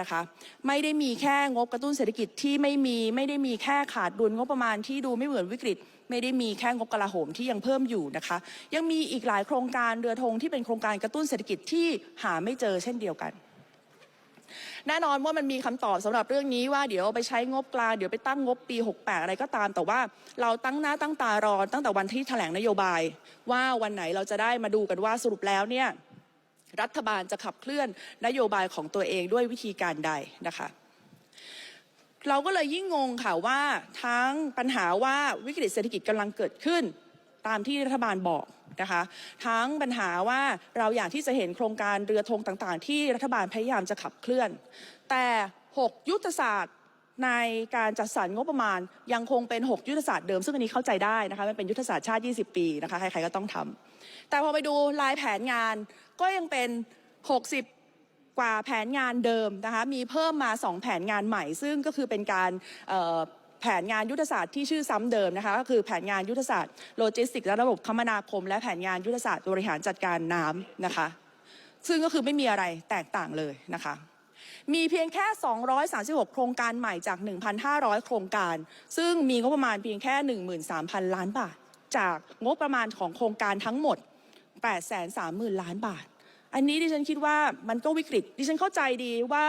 นะคะไม่ได้มีแค่งบกระตุ้นเศรษฐกิจที่ไม่มีไม่ได้มีแค่ขาดดุลงบประมาณที่ดูไม่เหมือนวิกฤต ไม่ได้มีแค่งบกลาโหมที่ยังเพิ่มอยู่นะคะ ยังมีอีกหลายโครงการเรือธงที่เป็นโครงการกระตุ้นเศรษฐกิจที่หาไม่เจอเช่นเดียวกันแน่นอนว่ามันมีคำตอบสำหรับเรื่องนี้ว่าเดี๋ยวไปใช้งบกลางเดี๋ยวไปตั้งงบปี 68 อะไรก็ตาม แต่ว่าเราตั้งหน้าตั้งตารอตั้งแต่วันที่แถลงนโยบาย ว่าวันไหนเราจะได้มาดูกันว่าสรุปแล้วเนี่ย รัฐบาลจะขับเคลื่อนนโยบายของตัวเองด้วยวิธีการใดนะคะ เราก็เลยยิ่งงงค่ะว่าทั้งปัญหาว่าวิกฤตเศรษฐกิจกำลังเกิดขึ้น ตามที่รัฐบาลบอกนะคะทั้งปัญหาว่าเราอยากที่จะเห็นโครงการเรือธงต่างๆ ที่รัฐบาลพยายามจะขับเคลื่อน แต่ 6 ยุทธศาสตร์ในการจัดสรรงบประมาณยังคงเป็น 6 ยุทธศาสตร์เดิม ซึ่งอันนี้เข้าใจได้นะคะมันเป็นยุทธศาสตร์ชาติ 20 ปีนะคะใครๆก็ต้องทำแต่พอไปดูลายแผนงาน ก็ยังเป็น 60 กว่าแผนงานเดิมนะคะมีเพิ่มมา 2 แผนงานใหม่ ซึ่งก็คือเป็นการแผนงานยุทธศาสตร์ที่ชื่อซ้ำเดิมนะคะก็คือแผนงานยุทธศาสตร์โลจิสติกส์และระบบคมนาคม และแผนงานยุทธศาสตร์บริหารจัดการน้ำนะคะ ซึ่งก็คือไม่มีอะไรแตกต่างเลยนะคะ มีเพียงแค่ 236 โครงการใหม่จาก 1,500 โครงการ ซึ่งมีงบประมาณเพียงแค่ 13,000 ล้านบาท จากงบประมาณของโครงการทั้งหมด 8 3 0 0 0ล้านบาท อันนี้ดิฉันคิดว่ามันก็วิกฤต ดิฉันเข้าใจดีว่า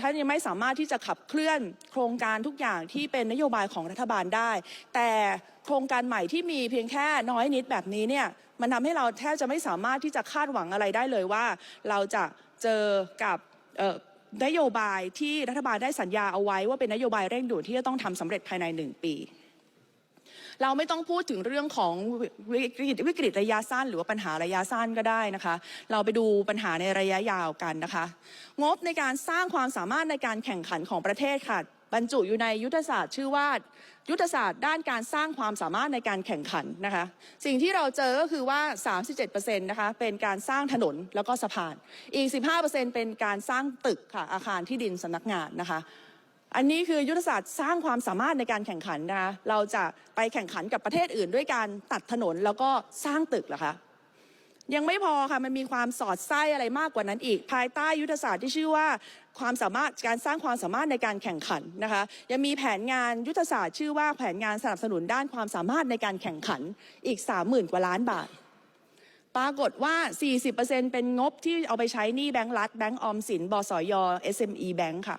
ท่านยังไม่สามารถที่จะขับเคลื่อนโครงการทุกอย่างที่เป็นนโยบายของรัฐบาลได้ แต่โครงการใหม่ที่มีเพียงแค่น้อยนิดแบบนี้เนี่ยมันทำให้เราแทบจะไม่สามารถที่จะคาดหวังอะไรได้เลยว่า เราจะเจอกับนโยบายที่รัฐบาลได้สัญญาเอาไว้ว่าเป็นนโยบายเร่งด่วนที่จะต้องทำสำเร็จภายในหนึ่งปี เราไม่ต้องพูดถึงเรื่องของวิกฤตวิกฤตระยะสั้น หรือว่าปัญหาระยะสั้นก็ได้นะคะ เราไปดูปัญหาในระยะยาวกันนะคะ งบในการสร้างความสามารถในการแข่งขันของประเทศค่ะบรรจุอยู่ในยุทธศาสตร์ชื่อว่ายุทธศาสตร์ด้านการสร้างความสามารถในการแข่งขันนะคะ สิ่งที่เราเจอก็คือว่า 37%นะคะเป็นการสร้างถนนแล้วก็สะพาน อีก 15%เป็นการสร้างตึกค่ะอาคารที่ดินสำนักงานนะคะ อันนี้คือยุทธศาสตร์สร้างความสามารถในการแข่งขันนะคะเราจะไปแข่งขันกับประเทศอื่น ด้วยการตัดถนนแล้วก็สร้างตึกเหรอคะยังไม่พอค่ะมันมีความสอดไส้อะไรมากกว่านั้นอีก ภายใต้ยุทธศาสตร์ที่ชื่อว่าความสามารถการสร้างความสามารถในการแข่งขันนะคะยังมีแผนงานยุทธศาสตร์ชื่อว่าแผนงานสนับสนุนด้านความสามารถในการแข่งขันอีก 30,000 กว่าล้านบาท ปรากฏว่า 40%เป็นงบที่เอาไปใช้หนี้แบงก์รัฐแบงก์ออมสินบสย SME แบงก์ค่ะ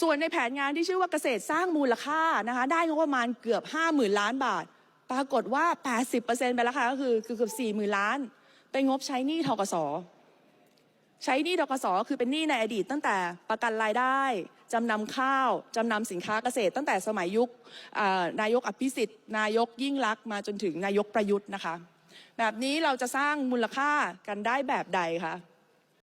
ส่วนในแผนงานที่ชื่อว่าเกษตรสร้างมูลค่านะคะได้งบประมาณเกือบ 50,000 ล้านบาท ปรากฏว่า 80%ไปแล้วค่ะก็คือคือเกือบ40,000 ล้าน เป็นงบใช้หนี้ทกสใช้หนี้ทกสคือเป็นหนี้ในอดีตตั้งแต่ประกันรายได้ จำนำข้าว จำนำสินค้าเกษตร ตั้งแต่สมัยยุคนายกอภิสิทธิ์ นายกยิ่งลักษณ์มาจนถึงนายกประยุทธ์นะคะ แบบนี้เราจะสร้างมูลค่ากันได้แบบใดคะ